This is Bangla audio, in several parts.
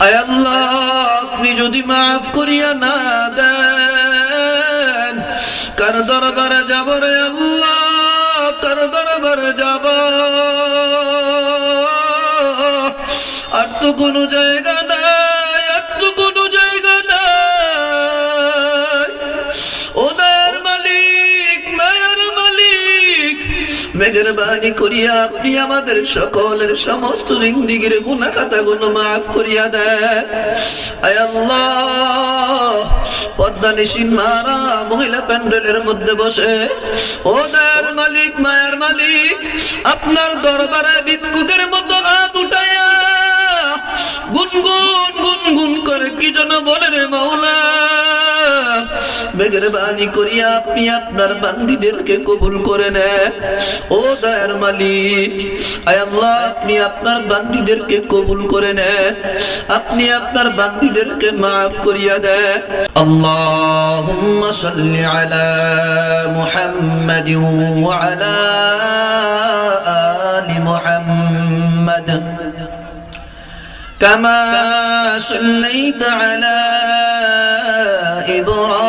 আল্লাহ, আপনি যদি মাফ করিয়া না দেন, কার দরবারে যাব রে আল্লাহ? কার দরবারে যাব? আর তো কোনো জায়গা নাই, আর তো মেহরবানি করিয়া আপনি আমাদের সকলের সমস্ত জিন্দিগির গুণা খাতাগুলো মাফ করিয়া আল্লাহ, পর্দা নিশিন মারা মহিলা প্যান্ডেলের মধ্যে বসে। ও ওদের মালিক, মায়ের মালিক, আপনার দরবারে ভিক্ষুকের মতো হাত উঠাইয়া গুনগুন গুনগুন করে কি যেন বলে রে মাওলা। মেহরবানি করিয়া আপনি আপনার বান্দিদেরকে কবুল করে নেন ও দয়ার মালিক আয় আল্লাহ আপনি আপনার বান্দিদেরকে কবুল করে নেন আপনি আপনার বান্দিদেরকে মাফ করিয়া দেন اللهم صل على محمد وعلى آل محمد كما صليت على إبراهيم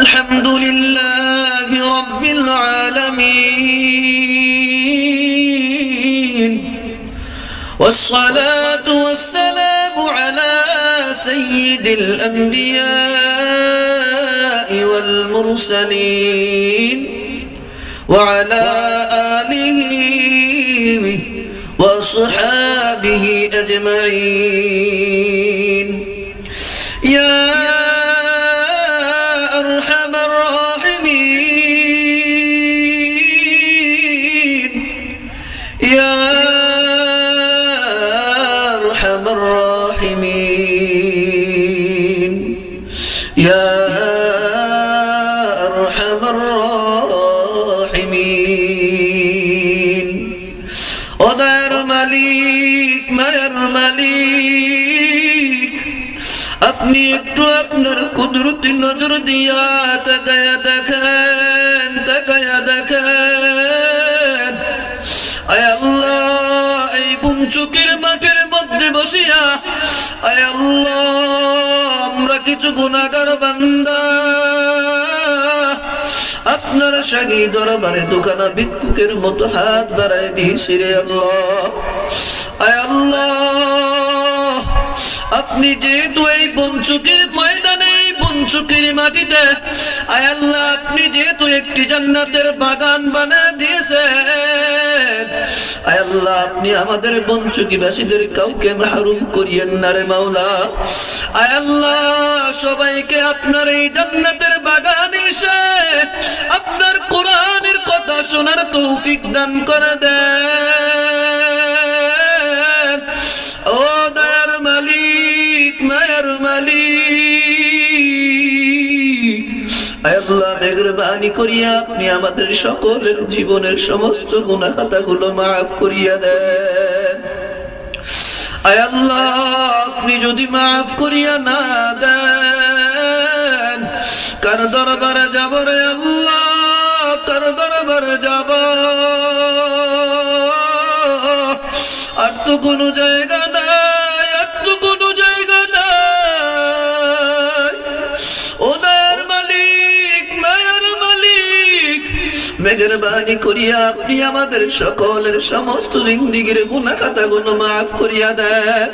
الحمد لله رب العالمين والصلاة والسلام على سيد الأنبياء والمرسلين وعلى آله وصحابه أجمعين. يا الراحمين يا أرحم الراحمين ওদার মালিক মায়ের মালিক আপনি একটু আপনার কুদরতি নজর দিয়া তাকায়া দেখেন তাকায়া দেখেন আয় আল্লাহ এই বুনচুকের মাঠের মধ্যে বসিয়া আয় আল্লাহ, আমরা কিছু গুণাগার বান্দা। আপনার সাগি দরবারে দোকানা ভিক্ষুকের মতো হাত বাড়াই দিয়েছি রে আল্লাহ। আয় আল্লাহ, আপনি যেহেতু এই বঞ্চকের ময়দানে বঞ্চকের মাটিতে। আয় আল্লাহ, আপনি যেহেতু একটি জান্নাতের বাগান বানিয়ে দিয়েছেন। আয় আল্লাহ, আপনি আমাদের বঞ্চকীবাসীদের কাউকে মাহরুম করিয়েন না রে মাওলা। আয় আল্লাহ, সবাইকে আপনার এই জান্নাতের বাগান এসে আপনার কোরআনের কথা শোনার তৌফিক দান করে দেন। আল্লাহ মেহরবানি করিয়া আপনি আমাদের সকলের জীবনের সমস্ত গুনাহ খাতাগুলো মাফ করিয়া দেন। আয় আপনি যদি মাফ করিয়া না দেন, কার দরবারে যাব রে আল্লাহ? কার দরবারে যাব? আর তো কোনো জায়গা মেহরবানি করিয়া আপনি আমাদের সকলের সমস্ত জিন্দিগির গুণা খাতাগুলো মাফ করিয়া দেন।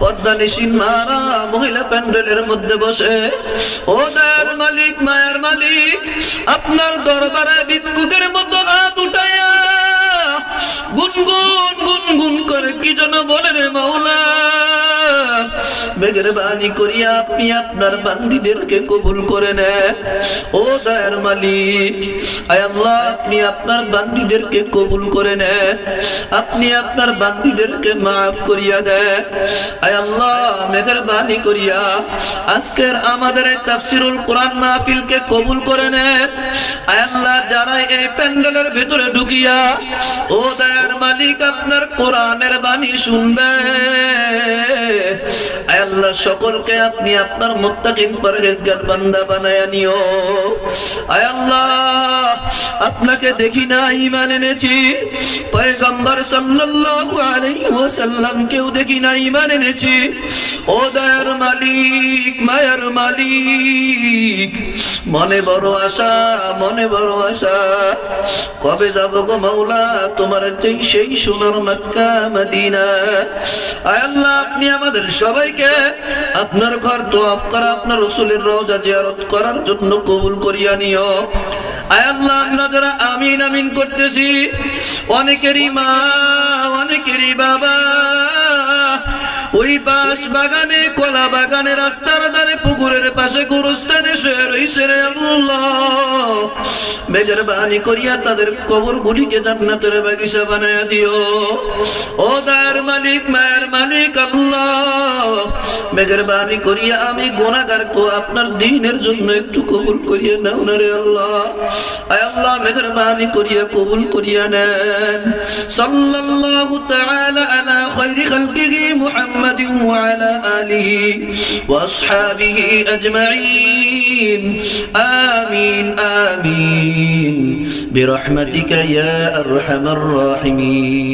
পর্দা নিশিন মারা মহিলা প্যান্ডেলের মধ্যে বসে। ও দয়ার মালিক, মায়ের মালিক, আপনার দরবারে ভিক্ষুকের মতো হাত উঠাইয়া গুনগুন গুনগুন করে কি যেন বলে রে বাণী করিয়া আপনি আপনার বান্দিদেরকে কবুল করে নেন ও দয়ার মালিক, আয় আল্লাহ, আপনি আপনার বান্দিদেরকে কবুল করে নেন আপনি আপনার বান্দিদেরকে মাফ করিয়া দেন আয় আল্লাহ মেঘের বাণী করিয়া আজকের আমাদের এই তাফসিরুল কোরআন মাহফিলকে কবুল করে নেন আয় আল্লাহ, যারা এই প্যান্ডেলের ভিতরে ঢুকিয়া, ও দয়ার মালিক আপনার কোরআনের বাণী শুনবে। আল্লাহ, সকলকে আপনি আপনার মোত্তাকিম পরহেজগার বান্দা বানায় নিও। আয় আল্লাহ। আপনাকে দেখি না ঈমান এনেছি। পয়গম্বর সাল্লাল্লাহু আলাইহি ওয়াসাল্লাম কেউ দেখি না ঈমান এনেছি। ও দয়ার মালিক, মায়ার মালিক, মনে বড় আশা, মনে বড় আশা। কবে যাব গো মাওলা, তোমার যেই সেই সোনার মক্কা, মদিনা। আয় আল্লাহ, আপনি আমাদের সবাইকে আপনার ঘর তোয়াফ করা, আপনার রসুলের রওজা জিয়ারত করার জন্য কবুল করিয়া নিও। আয় আল্লাহ আমরা যারা আমিন আমিন করতেছি অনেকেরই মা অনেকেরই বাবা। ওই বাস বাগানে, কলা বাগানে, রাস্তার ধারে, পুকুরের পাশে গুরুস্থানে শুয়ে রইছে রে আল্লাহ। বাণী করিয়া তাদের কবর গুলিকে জান্নাতের বাগিচা বানায়া দিও। ও দার মালিক, মায়ের মালিক আল্লাহ। বাণী করিয়া আমি গোনাগার কো আপনার দিনের জন্য একটু কবুল করিয়া নাও না রে আল্লাহ। আয় আল্লাহ মেঘের বাণী করিয়া কবুল করিয়া নেন। সাল্লাল্লাহু তাআলা আলা খাইরি খালকিহি মুহাম্মাদিন محمد وعلى آله وأصحابه أجمعين. آمين آمين. برحمتك يا أرحم الراحمين.